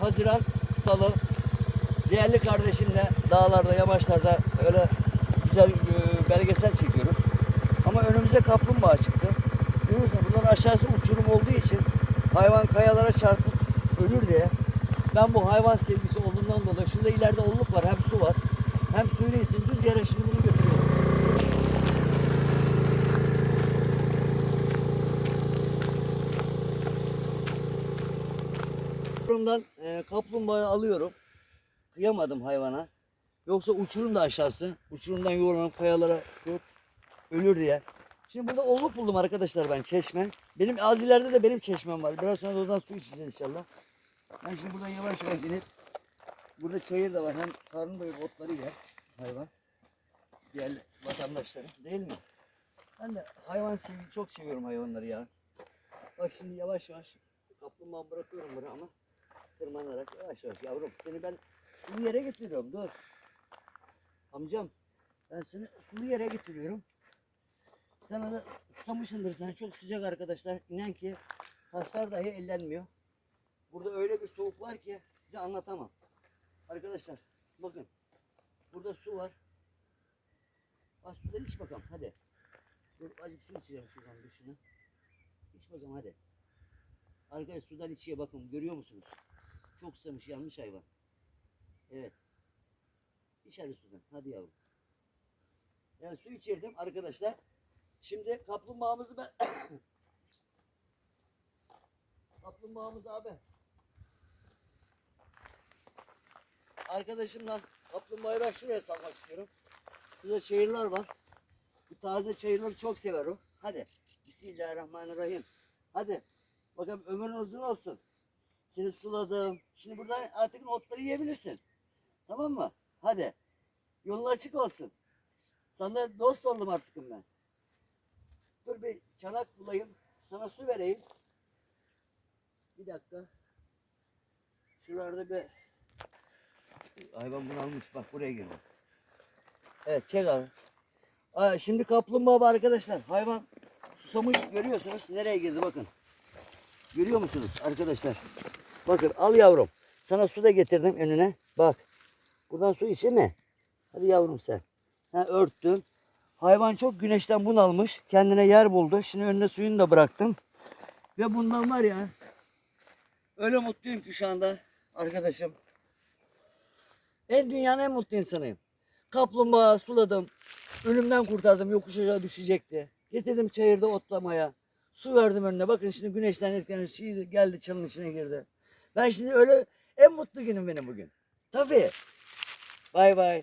Haziran, Salı. Değerli kardeşimle dağlarda, yamaçlarda öyle güzel e, belgesel çekiyoruz. Ama önümüze kaplumbağa çıktı. Görüyorsun bunların aşağısı uçurum olduğu için hayvan kayalara çarpıp ölür diye ben bu hayvan sevgisi olduğundan dolayı şurada ileride olluk var hem su var hem suyunu içsin düz yere şimdi bunu götürüyorum. Uçurumdan e, kaplumbağayı alıyorum. Kıyamadım hayvana. Yoksa uçurum da aşağısı. Uçurumdan yuvarlanıp kayalara yok, ölür diye. Şimdi burada olluk buldum arkadaşlar ben çeşme. Benim az ileride de benim çeşmem var. Biraz sonra da oradan su içeceğiz inşallah. Ben şimdi buradan yavaş yavaş inip burada çayır da var. Hem karnı doyup otları yer hayvan. Diğer vatandaşlarım değil mi? Ben de hayvan sevgi çok seviyorum hayvanları ya. Bak şimdi yavaş yavaş kaplumbağa bırakıyorum buraya ama tırmanarak yavaş yavaş yavrum seni ben sulu yere getiriyorum dur. Amcam ben seni sulu yere getiriyorum. Sana da susamışsındır sen çok sıcak arkadaşlar. İnan ki taşlar dahi ellenmiyor. Burada öyle bir soğuk var ki size anlatamam. Arkadaşlar bakın burada su var. Bak sudan iç bakalım hadi. Dur azıcık su içeceğim şuradan düşünün. İç bakalım hadi. Arkadaş sudan içiyor bakın görüyor musunuz? Çok susamış yanmış hayvan. Evet. İç hadi sudan. Hadi yavrum. Yani su içirdim arkadaşlar. Şimdi kaplumbağamızı ben kaplumbağamız abi arkadaşımla kaplumbağayı ben şuraya salmak istiyorum. Şurada çayırlar var. Bu taze çayırları çok sever o. Hadi. Bismillahirrahmanirrahim. Hadi. Bakalım ömrün uzun olsun. Seni suladım. Şimdi buradan artık otları yiyebilirsin. Tamam mı? Hadi. Yolun açık olsun. Sana dost oldum artık ben. Dur bir çanak bulayım. Sana su vereyim. Bir dakika. Şuralarda bir hayvan bunu almış. Bak buraya girdi. Evet çek abi. Aa, şimdi kaplumbağa arkadaşlar. Hayvan susamış görüyorsunuz. Nereye girdi bakın. Görüyor musunuz arkadaşlar? Bakın al yavrum. Sana su da getirdim önüne. Bak. Buradan su içe mi? Hadi yavrum sen. Ha, örttüm. Hayvan çok güneşten bunalmış. Kendine yer buldu. Şimdi önüne suyunu da bıraktım. Ve bundan var ya. Öyle mutluyum ki şu anda arkadaşım. En dünyanın en mutlu insanıyım. Kaplumbağa suladım. Ölümden kurtardım. Yokuş aşağı düşecekti. Getirdim çayırda otlamaya. Su verdim önüne. Bakın şimdi güneşten etkilenmiş. Geldi çalın içine girdi. Ben şimdi öyle en mutlu günüm benim bugün. Tabii. Bay bay.